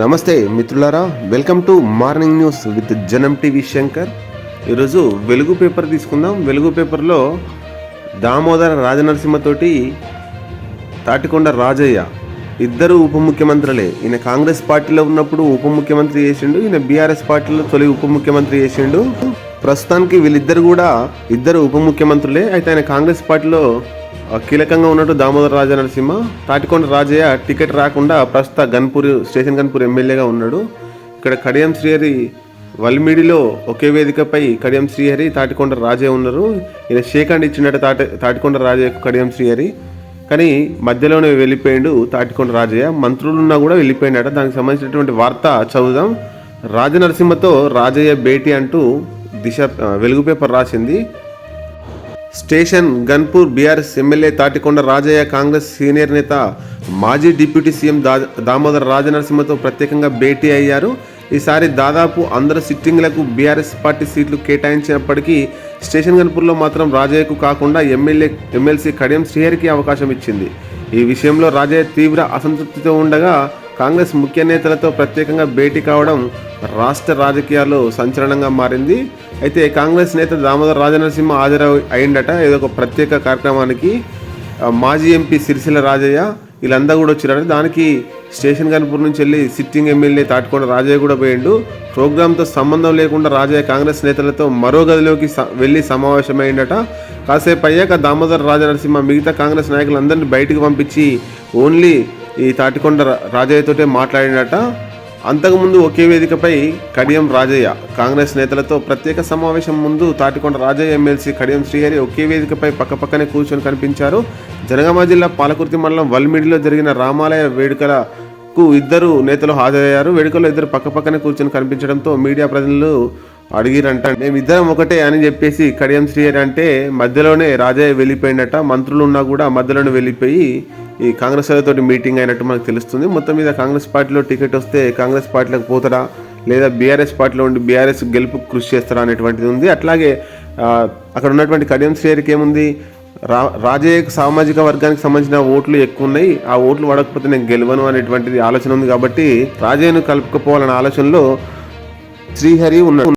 నమస్తే మిత్రులారా welcome to morning news with Janam TV Shankar. ఈరోజు వెలుగు పేపర్ తీసుకుందాం. వెలుగు పేపర్లో దామోదర రాజనరసింహతోటి తాటికొండ రాజయ్య ఇద్దరు ఉప ముఖ్యమంత్రులే. ఈయన కాంగ్రెస్ పార్టీలో ఉన్నప్పుడు ఉప ముఖ్యమంత్రి చేసిండు ఈయన బీఆర్ఎస్ పార్టీలో తొలి ఉప ముఖ్యమంత్రి చేసిండు. ప్రస్తుతానికి వీళ్ళిద్దరు కూడా ఇద్దరు ఉప ముఖ్యమంత్రులే. అయితే ఆయన కాంగ్రెస్ పార్టీలో కీలకంగా ఉన్నట్టు దామోదర రాజ నరసింహ తాటికొండ రాజయ్య టికెట్ రాకుండా ప్రస్తుత గన్పూర్ స్టేషన్ గన్పూర్ ఎమ్మెల్యేగా ఉన్నాడు. ఇక్కడ కడియం శ్రీహరి వల్మిడిలో ఒకే వేదికపై కడియం శ్రీహరి తాటికొండ రాజయ్య ఉన్నారు. ఈయన షేక్ ఇచ్చినట్టు తాటి తాటికొండ రాజయ్య కడియం శ్రీహరి. కానీ మధ్యలోనే వెళ్ళిపోయిండు తాటికొండ రాజయ్య. మంత్రులు ఉన్నా కూడా వెళ్ళిపోయినట దానికి సంబంధించినటువంటి వార్త చదువుదాం. రాజనరసింహతో రాజయ్య భేటీ అంటూ దిశ వెలుగు పేపర్ రాసింది. Station Ghanpur BRS MLA Thatikonda Rajaiah Congress senior నేత మాజీ డిప్యూటీ సీఎం దా దామోదర రాజనరసింహతో ప్రత్యేకంగా భేటీ అయ్యారు. ఈసారి దాదాపు అందరు సిట్టింగ్లకు బీఆర్ఎస్ పార్టీ సీట్లు కేటాయించినప్పటికీ స్టేషన్ గన్పూర్లో మాత్రం రాజయ్యకు కాకుండా ఎమ్మెల్యే ఎమ్మెల్సీ కడియం శ్రీహరికి అవకాశం ఇచ్చింది. ఈ విషయంలో రాజయ్య తీవ్ర అసంతృప్తితో ఉండగా కాంగ్రెస్ ముఖ్య నేతలతో ప్రత్యేకంగా భేటీ కావడం రాష్ట్ర రాజకీయాల్లో సంచలనంగా మారింది. అయితే కాంగ్రెస్ నేత దామోదర్ రాజనరసింహ హాజరు అయిందట ఏదో ఒక ప్రత్యేక కార్యక్రమానికి మాజీ ఎంపీ సిరిసిల్ల రాజయ్య వీళ్ళందరూ కూడా వచ్చారట. దానికి స్టేషన్ కనుపూర్ నుంచి వెళ్ళి సిట్టింగ్ ఎమ్మెల్యే తాటికొండ రాజయ్య కూడా పోయిండు. ప్రోగ్రాంతో సంబంధం లేకుండా రాజయ్య కాంగ్రెస్ నేతలతో మరో గదిలోకి వెళ్ళి సమావేశమైందట కాసేపు అయ్యాక దామోదర్ రాజనరసింహ మిగతా కాంగ్రెస్ నాయకులందరినీ బయటకు పంపించి ఓన్లీ ఈ తాటికొండ రా- రాజయ్యతోటే మాట్లాడినట. అంతకుముందు ఒకే వేదికపై కడియం రాజయ్య కాంగ్రెస్ నేతలతో ప్రత్యేక సమావేశం ముందు తాటికొండ రాజయ్య ఎమ్మెల్సీ కడియం శ్రీహరి ఒకే వేదికపై పక్కపక్కనే కూర్చొని కనిపించారు. జనగామ జిల్లా పాలకుర్తి మండలం వల్మిడిలో జరిగిన రామాలయ వేడుకలకు ఇద్దరు నేతలు హాజరయ్యారు. వేడుకలో ఇద్దరు పక్కపక్కనే కూర్చొని కనిపించడంతో మీడియా ప్రతినిధులు అడిగిరంట మేమిద్దరం ఒకటే అని చెప్పేసి కడియం శ్రీహరి అంటే మధ్యలోనే రాజయ్య వెళ్ళిపోయినట్ట మంత్రులు ఉన్నా కూడా మధ్యలోనే వెళ్ళిపోయి ఈ కాంగ్రెస్ వాళ్ళతో మీటింగ్ అయినట్టు మనకు తెలుస్తుంది. మొత్తం మీద కాంగ్రెస్ పార్టీలో టికెట్ వస్తే కాంగ్రెస్ పార్టీలకు పోతాడా లేదా బీఆర్ఎస్ పార్టీలో ఉండి బీఆర్ఎస్ గెలుపు కృషి చేస్తారా అనేటువంటిది ఉంది. అట్లాగే అక్కడ ఉన్నటువంటి కడియం శ్రేయర్కి ఏముంది? రా రాజయ్య సామాజిక వర్గానికి సంబంధించిన ఓట్లు ఎక్కువ ఉన్నాయి ఆ ఓట్లు పడకపోతే నేను గెలవను అనేటువంటిది ఆలోచన ఉంది కాబట్టి రాజయ్యను కలుపుకపోవాలనే ఆలోచనలో శ్రీహరి ఉన్నాడు